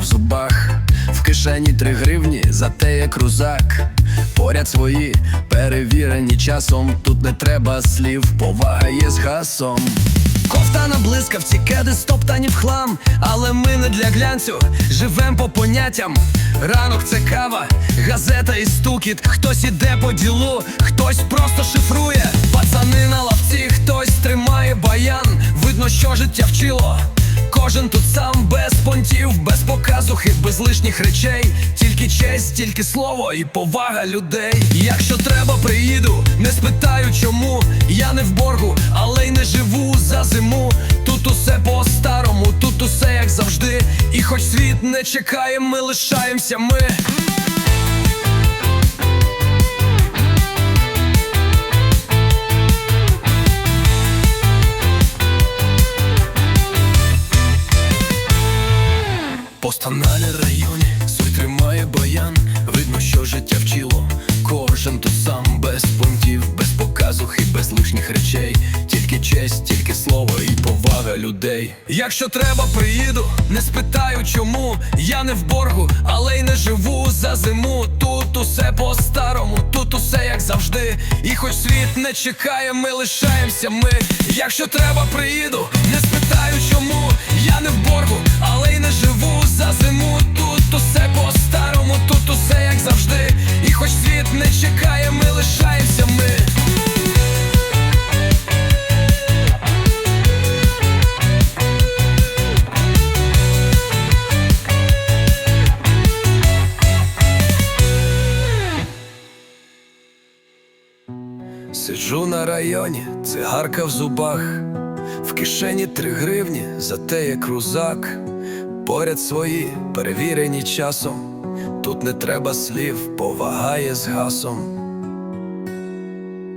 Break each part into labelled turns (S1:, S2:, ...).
S1: в зубах, в кишені три гривні, зате як крузак. Поряд свої перевірені часом. Тут не треба слів, повага є з гасом. Кофта на блискавці, кеди стоптані в хлам, але ми не для глянцю, живем по поняттям. Ранок це кава, газета і стукіт. Хтось іде по ділу, хтось просто шифрує. Пацани на лавці, хтось тримає баян. Видно, що життя вчило. Кожен тут сам без понтів, без показухи, без лишніх речей, тільки честь, тільки слово і повага людей. Якщо треба, приїду, не спитаю чому. Я не в боргу, але й не живу за зиму. Тут усе по-старому, тут усе як завжди. І хоч світ не чекає, ми лишаємося ми. По Станалі районі. Сой тримає баян. Видно, що життя вчило. Кожен тут сам без пунктів, без показухи, без лишніх речей. Тільки честь, тільки слово і повага людей. Якщо треба, приїду, не спитаю чому. Я не в боргу, але й не живу за зиму. Тут усе по-старому, тут усе як завжди. І хоч світ не чекає, ми лишаємося ми. Якщо треба, приїду, не спитаю чому. Я не в боргу, чекає, ми лишаємося ми. Сиджу на районі, цигарка в зубах, в кишені три гривні, зате як крузак, поряд свої, перевірені часом, тут не треба слів, повагає з гасом.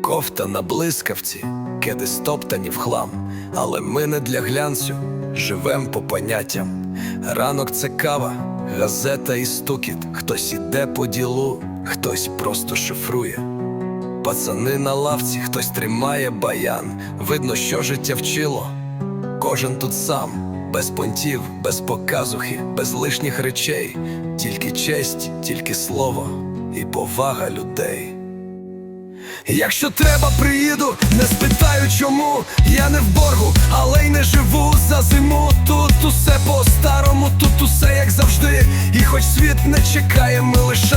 S1: Кофта на блискавці, кеди стоптані в хлам, але ми не для глянцю, живем по поняттям. Ранок це кава, газета і стукіт, хтось іде по ділу, хтось просто шифрує. Пацани на лавці, хтось тримає баян. Видно, що життя вчило. Кожен тут сам, без понтів, без показухи, без лишніх речей, тільки честь, тільки слово і повага людей. Якщо треба, приїду, не спитаю чому. Я не в боргу, але й не живу за зиму. Тут усе по-старому, тут усе як завжди. І хоч світ не чекає, ми ми.